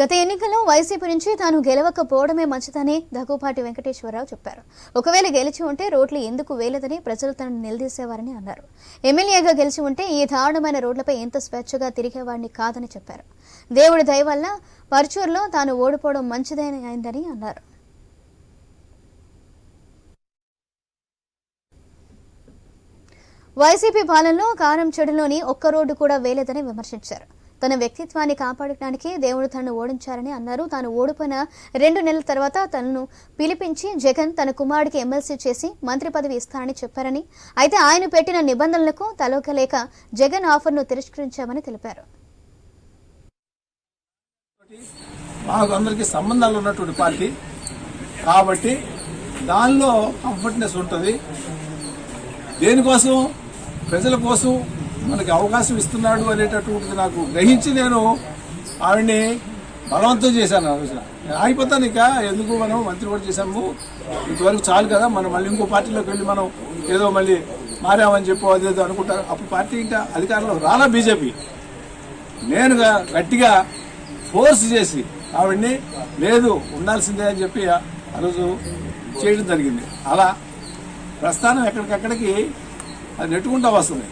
గత ఎన్నికల్లో వైసీపీ నుంచి తాను గెలవకపోవడమే మంచిదని దగ్గుపాటి వెంకటేశ్వరరావు చెప్పారు. ఒకవేళ గెలిచి ఉంటే రోడ్లు ఎందుకు వేయలేదని ప్రజలు తనను నిలదీసేవారని అన్నారు. ఎమ్మెల్యేగా గెలిచి ఉంటే ఈ దారుణమైన రోడ్లపై ఎంత స్వేచ్ఛగా తిరిగేవాడిని కాదని చెప్పారు. దేవుడి దయ వల్ల తాను ఓడిపోవడం మంచిదని అయిందని అన్నారు. వైసీపీ పాలనలో కారం చెడులోని ఒక్క రోడ్డు కూడా వేయలేదని విమర్శించారు. తన వ్యక్తిత్వాన్ని కాపాడటానికి దేవుడు తనను ఓడించారని అన్నారు. తాను ఓడిపోయిన రెండు నెలల తర్వాత తనను పిలిపించి జగన్ తన కుమారుడికి ఎమ్మెల్సీ చేసి మంత్రి పదవి ఇస్తానని చెప్పారని. అయితే ఆయన పెట్టిన నిబంధనలకు తలోకలేక జగన్ ఆఫర్ను తిరస్కరించామని తెలిపారు. మాకు అందరికీ సంబంధాలు ఉన్నటువంటి పార్టీ. కాబట్టి దానిలో కంఫర్ట్నెస్ ఉంటుంది. దేనికోసం? ప్రజల కోసం మనకి అవకాశం ఇస్తున్నాడు అనేటటువంటిది నాకు గ్రహించి నేను ఆవిడ్ని బలవంతం చేశాను ఆ రోజున. ఆగిపోతాను ఇక ఎందుకు మనం మంత్రి కూడా చేశాము. ఇంతవరకు చాలు కదా మనం మళ్ళీ ఇంకో పార్టీలోకి వెళ్ళి మనం ఏదో మళ్ళీ మారామని చెప్పు అదేదో అనుకుంటారు. అప్పుడు పార్టీ ఇంకా అధికారంలో రాలా బీజేపీ. నేనుగా గట్టిగా ఫోర్స్ చేసి ఆవిడ్ని లేదు ఉండాల్సిందే అని చెప్పి ఆ ఆ రోజు చేయడం జరిగింది. అలా ప్రస్థానం ఎక్కడికక్కడికి అది నెట్టుకుంటా వస్తుంది.